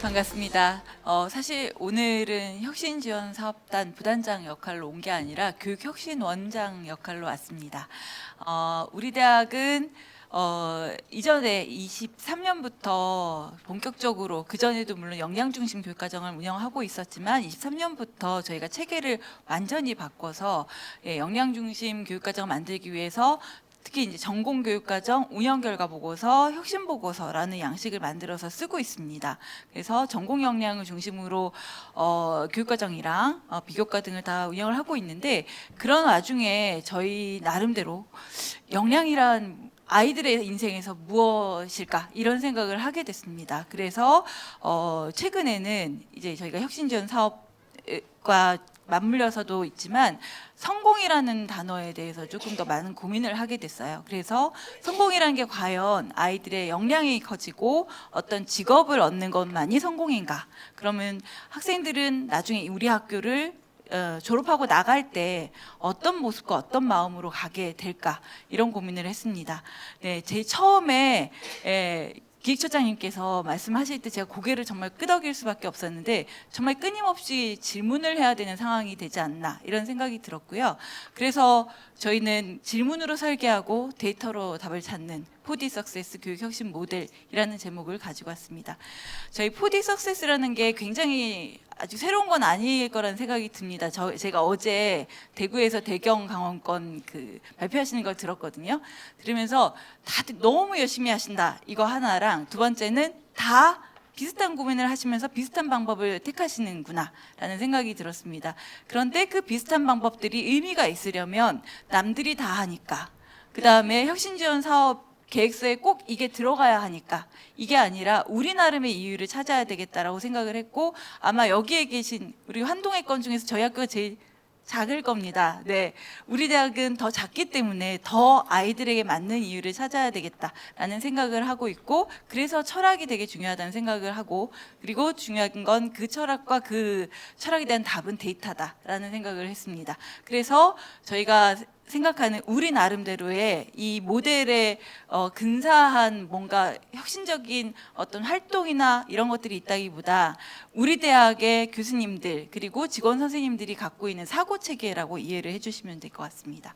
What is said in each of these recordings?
반갑습니다. 어, 사실 오늘은 혁신지원사업단 부단장 역할로 온 게 아니라 교육혁신원장 역할로 왔습니다. 어, 우리 대학은 어, 이전에 23년부터 본격적으로 그 전에도 물론 역량 중심 교육 과정을 운영하고 있었지만 23년부터 저희가 체계를 완전히 바꿔서 예, 역량 중심 교육 과정을 만들기 위해서 특히 이제 전공 교육 과정 운영 결과 보고서, 혁신 보고서라는 양식을 만들어서 쓰고 있습니다. 그래서 전공 역량을 중심으로 어, 교육 과정이랑 어, 비교과 등을 다 운영을 하고 있는데 그런 와중에 저희 나름대로 역량이란 아이들의 인생에서 무엇일까 이런 생각을 하게 됐습니다. 그래서 어, 최근에는 이제 저희가 혁신 지원 사업 과 맞물려서도 있지만 성공이라는 단어에 대해서 조금 더 많은 고민을 하게 됐어요. 그래서 성공이라는 게 과연 아이들의 역량이 커지고 어떤 직업을 얻는 것만이 성공인가? 그러면 학생들은 나중에 우리 학교를 어, 졸업하고 나갈 때 어떤 모습과 어떤 마음으로 가게 될까 이런 고민을 했습니다. 네, 제일 처음에 에, 기획처장님께서 말씀하실 때 제가 고개를 정말 끄덕일 수밖에 없었는데 정말 끊임없이 질문을 해야 되는 상황이 되지 않나 이런 생각이 들었고요. 그래서 저희는 질문으로 설계하고 데이터로 답을 찾는 4D 석세스 교육 혁신 모델이라는 제목을 가지고 왔습니다. 저희 4D 석세스라는 게 굉장히 아주 새로운 건 아닐 거라는 생각이 듭니다. 저, 제가 어제 대구에서 대경 강원권 그 발표하시는 걸 들었거든요. 들으면서 다들 너무 열심히 하신다. 이거 하나랑 두 번째는 다 비슷한 고민을 하시면서 비슷한 방법을 택하시는구나 라는 생각이 들었습니다. 그런데 그 비슷한 방법들이 의미가 있으려면 남들이 다 하니까 그 다음에 혁신 지원 사업 계획서에 꼭 이게 들어가야 하니까 이게 아니라 우리 나름의 이유를 찾아야 되겠다라고 생각을 했고 아마 여기에 계신 우리 환동의 건 중에서 저희 학교가 제일 작을 겁니다. 네. 우리 대학은 더 작기 때문에 더 아이들에게 맞는 이유를 찾아야 되겠다라는 생각을 하고 있고 그래서 철학이 되게 중요하다는 생각을 하고 그리고 중요한 건 그 철학과 그 철학에 대한 답은 데이터다라는 생각을 했습니다. 그래서 저희가 생각하는 우리 나름대로의 이 모델의 어, 근사한 뭔가 혁신적인 어떤 활동이나 이런 것들이 있다기보다 우리 대학의 교수님들 그리고 직원 선생님들이 갖고 있는 사고 체계라고 이해를 해주시면 될 것 같습니다.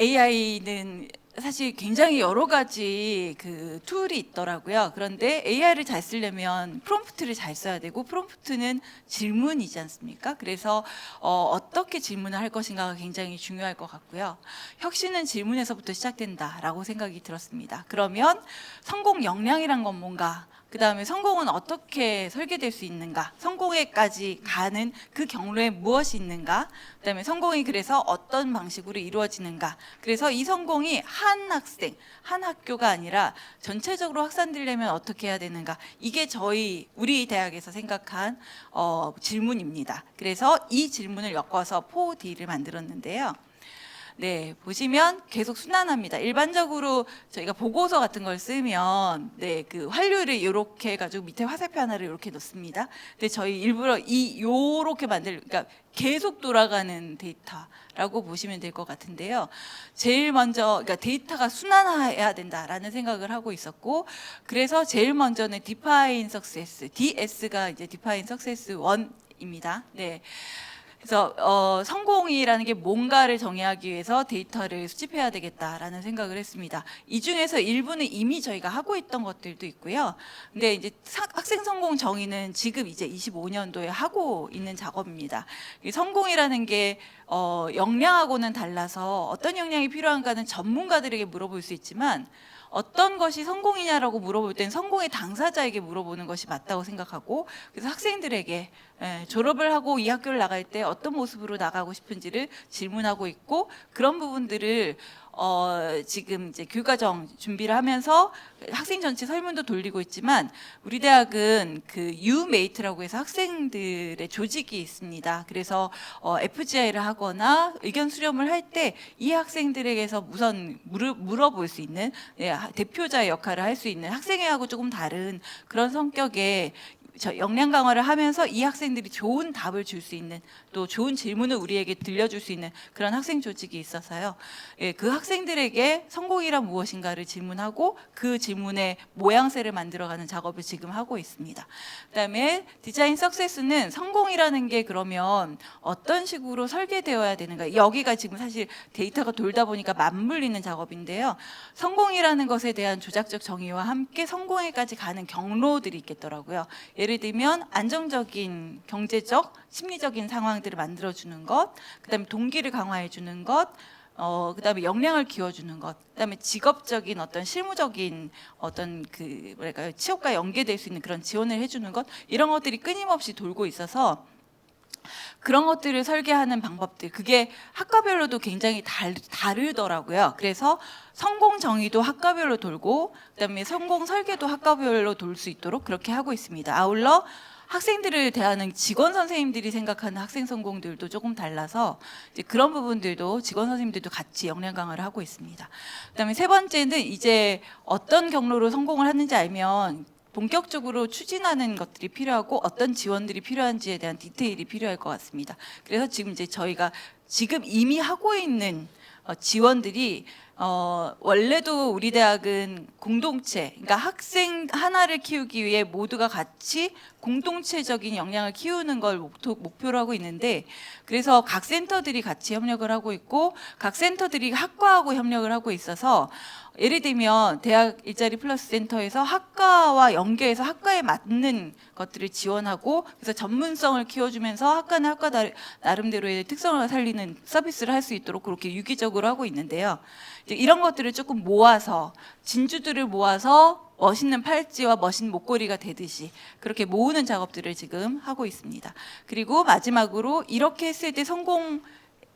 AI는 사실 굉장히 여러 가지 그 툴이 있더라고요. 그런데 AI를 잘 쓰려면 프롬프트를 잘 써야 되고 프롬프트는 질문이지 않습니까? 그래서 어, 어떻게 질문을 할 것인가가 굉장히 중요할 것 같고요. 혁신은 질문에서부터 시작된다라고 생각이 들었습니다. 그러면 성공 역량이란 건 뭔가? 그 다음에 성공은 어떻게 설계될 수 있는가? 성공에까지 가는 그 경로에 무엇이 있는가? 그 다음에 성공이 그래서 어떤 방식으로 이루어지는가? 그래서 이 성공이 한 학생, 한 학교가 아니라 전체적으로 확산되려면 어떻게 해야 되는가? 이게 저희, 우리 대학에서 생각한 어, 질문입니다. 그래서 이 질문을 엮어서 4D를 만들었는데요. 네, 보시면 계속 순환합니다. 일반적으로 저희가 보고서 같은 걸 쓰면 네, 그 활류를 이렇게 해 가지고 밑에 화살표 하나를 이렇게 놓습니다. 근데 저희 일부러 이 요렇게 만들, 그러니까 계속 돌아가는 데이터라고 보시면 될 것 같은데요. 제일 먼저, 그러니까 데이터가 순환해야 된다라는 생각을 하고 있었고, 그래서 제일 먼저는 Define Success, DS가 이제 Define Success 1입니다. 네. 그래서 어, 성공이라는 게 뭔가를 정의하기 위해서 데이터를 수집해야 되겠다라는 생각을 했습니다. 이 중에서 일부는 이미 저희가 하고 있던 것들도 있고요. 근데 이제 사- 학생 성공 정의는 지금 이제 25년도에 하고 있는 작업입니다. 이 성공이라는 게 어, 역량하고는 달라서 어떤 역량이 필요한가는 전문가들에게 물어볼 수 있지만 어떤 것이 성공이냐라고 물어볼 땐 성공의 당사자에게 물어보는 것이 맞다고 생각하고 그래서 학생들에게 예, 졸업을 하고 이 학교를 나갈 때 어떤 모습으로 나가고 싶은지를 질문하고 있고 그런 부분들을 어, 지금 이제 교육과정 준비를 하면서 학생 전체 설문도 돌리고 있지만 우리 대학은 그 유메이트라고 해서 학생들의 조직이 있습니다. 그래서 어, FGI를 하거나 의견 수렴을 할 때 이 학생들에게서 우선 물어, 물어볼 수 있는 예, 대표자의 역할을 할 수 있는 학생회하고 조금 다른 그런 성격의 저 역량 강화를 하면서 이 학생들이 좋은 답을 줄 수 있는 또 좋은 질문을 우리에게 들려줄 수 있는 그런 학생 조직이 있어서요. 예, 그 학생들에게 성공이란 무엇인가를 질문하고 그 질문의 모양새를 만들어가는 작업을 지금 하고 있습니다. 그다음에 디자인 석세스는 성공이라는 게 그러면 어떤 식으로 설계되어야 되는가? 여기가 지금 사실 데이터가 돌다 보니까 맞물리는 작업인데요. 성공이라는 것에 대한 조작적 정의와 함께 성공에까지 가는 경로들이 있겠더라고요. 예를 들면 안정적인 경제적, 심리적인 상황들을 만들어 주는 것, 그다음에 동기를 강화해 주는 것, 어, 그다음에 역량을 키워주는 것, 그다음에 직업적인 어떤 실무적인 어떤 그 뭐랄까요? 취업과 연계될 수 있는 그런 지원을 해주는 것 이런 것들이 끊임없이 돌고 있어서 그런 것들을 설계하는 방법들 그게 학과별로도 굉장히 달, 다르더라고요. 그래서 성공 정의도 학과별로 돌고 그다음에 성공 설계도 학과별로 돌 수 있도록 그렇게 하고 있습니다. 아울러 학생들을 대하는 직원 선생님들이 생각하는 학생 성공들도 조금 달라서 이제 그런 부분들도 직원 선생님들도 같이 역량 강화를 하고 있습니다. 그다음에 세 번째는 이제 어떤 경로로 성공을 하는지 알면 본격적으로 추진하는 것들이 필요하고 어떤 지원들이 필요한지에 대한 디테일이 필요할 것 같습니다. 그래서 지금 이제 저희가 지금 이미 하고 있는 어, 지원들이 어, 원래도 우리 대학은 공동체, 그러니까 학생 하나를 키우기 위해 모두가 같이 공동체적인 역량을 키우는 걸 목표, 목표로 하고 있는데, 그래서 각 센터들이 같이 협력을 하고 있고, 각 센터들이 학과하고 협력을 하고 있어서, 예를 들면 대학 일자리 플러스 센터에서 학과와 연계해서 학과에 맞는 것들을 지원하고 그래서 전문성을 키워주면서 학과는 학과 나- 나름대로의 특성을 살리는 서비스를 할 수 있도록 그렇게 유기적으로 하고 있는데요. 이런 것들을 조금 모아서 진주들을 모아서 멋있는 팔찌와 멋있는 목걸이가 되듯이 그렇게 모으는 작업들을 지금 하고 있습니다. 그리고 마지막으로 이렇게 했을 때 성공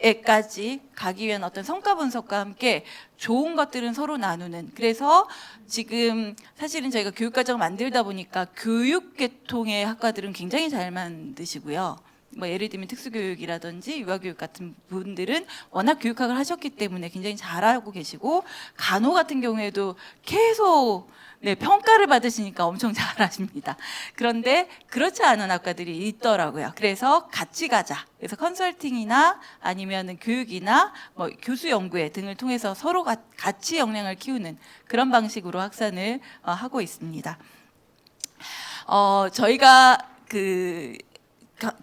에까지 가기 위한 어떤 성과 분석과 함께 좋은 것들은 서로 나누는 그래서 지금 사실은 저희가 교육과정 만들다 보니까 교육 계통의 학과들은 굉장히 잘 만드시고요. 뭐 예를 들면 특수교육이라든지 유아교육 같은 분들은 워낙 교육학을 하셨기 때문에 굉장히 잘하고 계시고 간호 같은 경우에도 계속 네, 평가를 받으시니까 엄청 잘하십니다. 그런데 그렇지 않은 학과들이 있더라고요. 그래서 같이 가자. 그래서 컨설팅이나 아니면 교육이나 뭐 교수 연구회 등을 통해서 서로 가- 같이 역량을 키우는 그런 방식으로 확산을 어, 하고 있습니다. 어, 저희가 그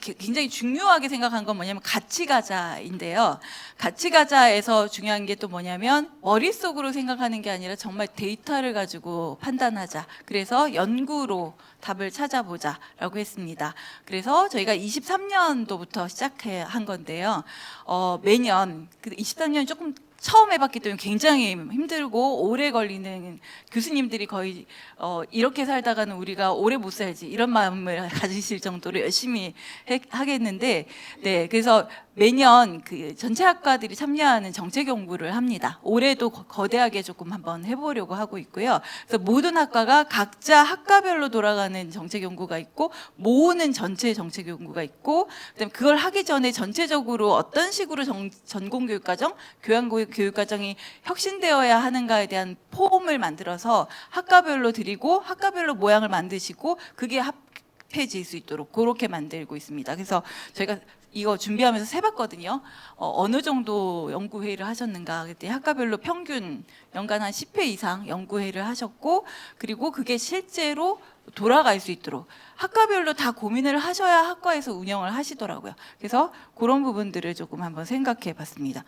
굉장히 중요하게 생각한 건 뭐냐면 같이 가자인데요. 같이 가자에서 중요한 게 또 뭐냐면 머릿속으로 생각하는 게 아니라 정말 데이터를 가지고 판단하자. 그래서 연구로 답을 찾아보자라고 했습니다. 그래서 저희가 23년도부터 시작해 한 건데요. 어, 매년 그 23년 조금 처음 해봤기 때문에 굉장히 힘들고 오래 걸리는 교수님들이 거의 어, 이렇게 살다가는 우리가 오래 못 살지 이런 마음을 가지실 정도로 열심히 해- 하겠는데 네 그래서 매년 그 전체 학과들이 참여하는 정책 연구를 합니다. 올해도 거- 거대하게 조금 한번 해보려고 하고 있고요. 그래서 모든 학과가 각자 학과별로 돌아가는 정책 연구가 있고 모으는 전체 정책 연구가 있고 그다음에 그걸 하기 전에 전체적으로 어떤 식으로 정- 전공 교육 과정, 교양 교육 과정이 혁신되어야 하는가에 대한 폼을 만들어서 학과별로 드리고 학과별로 모양을 만드시고 그게 합해질 수 있도록 그렇게 만들고 있습니다. 그래서 저희가 이거 준비하면서 세봤거든요. 어, 느 정도 연구 회의를 하셨는가 그때 학과별로 평균 연간 한 10회 이상 연구 회의를 하셨고 그리고 그게 실제로 돌아갈 수 있도록 학과별로 다 고민을 하셔야 학과에서 운영을 하시더라고요. 그래서 그런 부분들을 조금 한번 생각해 봤습니다.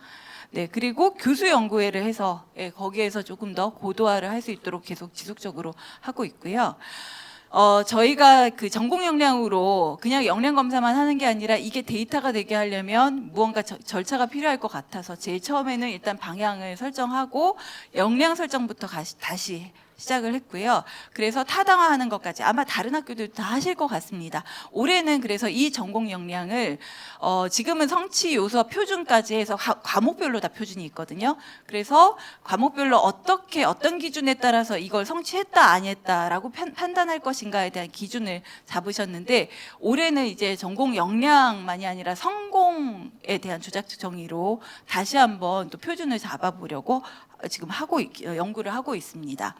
네, 그리고 교수 연구회를 해서 예, 거기에서 조금 더 고도화를 할 수 있도록 계속 지속적으로 하고 있고요. 어, 저희가 그 전공 역량으로 그냥 역량 검사만 하는 게 아니라 이게 데이터가 되게 하려면 무언가 저- 절차가 필요할 것 같아서 제일 처음에는 일단 방향을 설정하고 역량 설정부터 가시, 다시 시작을 했고요. 그래서 타당화하는 것까지 아마 다른 학교들도 다 하실 것 같습니다. 올해는 그래서 이 전공 역량을 어, 지금은 성취 요소 표준까지 해서 가- 과목별로 다 표준이 있거든요. 그래서 과목별로 어떻게 어떤 기준에 따라서 이걸 성취했다 아니했다라고 판- 판단할 것인가에 대한 기준을 잡으셨는데 올해는 이제 전공 역량만이 아니라 성공에 대한 조작적 정의로 다시 한번 또 표준을 잡아보려고 지금 하고 있- 어, 연구를 하고 있습니다.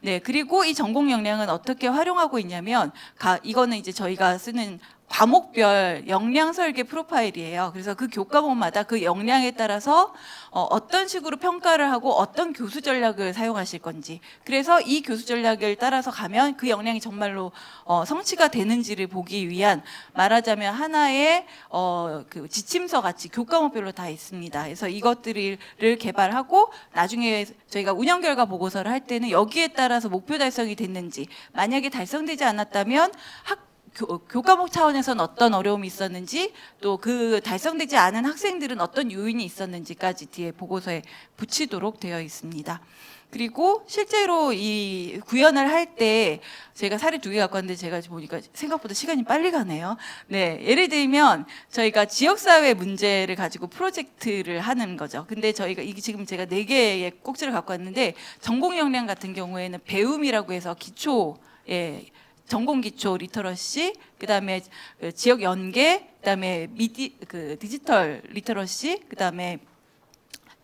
네, 그리고 이 전공 역량은 어떻게 활용하고 있냐면 가, 이거는 이제 저희가 쓰는 과목별 역량 설계 프로파일이에요. 그래서 그 교과목마다 그 역량에 따라서 어, 어떤 식으로 평가를 하고 어떤 교수 전략을 사용하실 건지. 그래서 이 교수 전략을 따라서 가면 그 역량이 정말로 어, 성취가 되는지를 보기 위한 말하자면 하나의 어, 그 지침서 같이 교과목별로 다 있습니다. 그래서 이것들을 개발하고 나중에 저희가 운영 결과 보고서를 할 때는 여기에 따라서 목표 달성이 됐는지 만약에 달성되지 않았다면 학 교, 교과목 차원에서는 어떤 어려움이 있었는지 또 그 달성되지 않은 학생들은 어떤 요인이 있었는지까지 뒤에 보고서에 붙이도록 되어 있습니다. 그리고 실제로 이 구현을 할 때 제가 사례 두 개 갖고 왔는데 제가 보니까 생각보다 시간이 빨리 가네요. 네, 예를 들면 저희가 지역사회 문제를 가지고 프로젝트를 하는 거죠. 근데 저희가 이게 지금 제가 네 개의 꼭지를 갖고 왔는데 전공 역량 같은 경우에는 배움이라고 해서 기초 예, 전공 기초 리터러시, 그다음에 그 지역 연계, 그다음에 미디 그 디지털 리터러시, 그다음에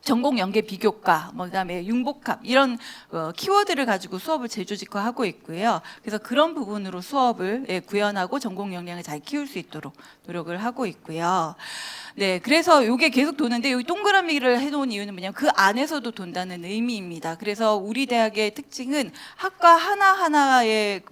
전공 연계 비교과, 뭐 그다음에 융복합 이런 어, 키워드를 가지고 수업을 재조직화하고 있고요. 그래서 그런 부분으로 수업을 예, 구현하고 전공 역량을 잘 키울 수 있도록 노력을 하고 있고요. 네, 그래서 이게 계속 도는데 여기 동그라미를 해놓은 이유는 뭐냐면 그 안에서도 돈다는 의미입니다. 그래서 우리 대학의 특징은 학과 하나 하나의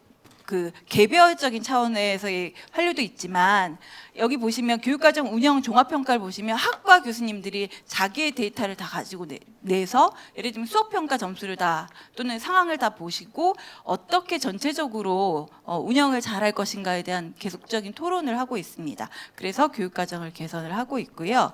그 개별적인 차원에서의 활류도 있지만 여기 보시면 교육과정 운영 종합평가를 보시면 학과 교수님들이 자기의 데이터를 다 가지고 내, 내서 예를 들면 수업평가 점수를 다 또는 상황을 다 보시고 어떻게 전체적으로 어, 운영을 잘할 것인가에 대한 계속적인 토론을 하고 있습니다. 그래서 교육과정을 개선을 하고 있고요.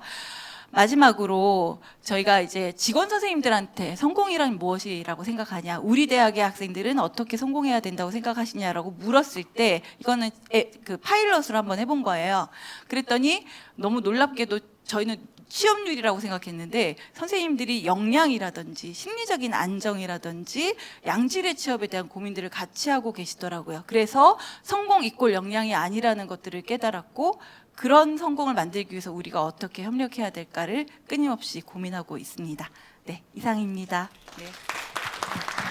마지막으로 저희가 이제 직원 선생님들한테 성공이란 무엇이라고 생각하냐, 우리 대학의 학생들은 어떻게 성공해야 된다고 생각하시냐라고 물었을 때 이거는 에, 그 파일럿을 한번 해본 거예요. 그랬더니 너무 놀랍게도 저희는 취업률이라고 생각했는데 선생님들이 역량이라든지 심리적인 안정이라든지 양질의 취업에 대한 고민들을 같이 하고 계시더라고요. 그래서 성공 이꼴 역량이 아니라는 것들을 깨달았고 그런 성공을 만들기 위해서 우리가 어떻게 협력해야 될까를 끊임없이 고민하고 있습니다. 네, 이상입니다. 네.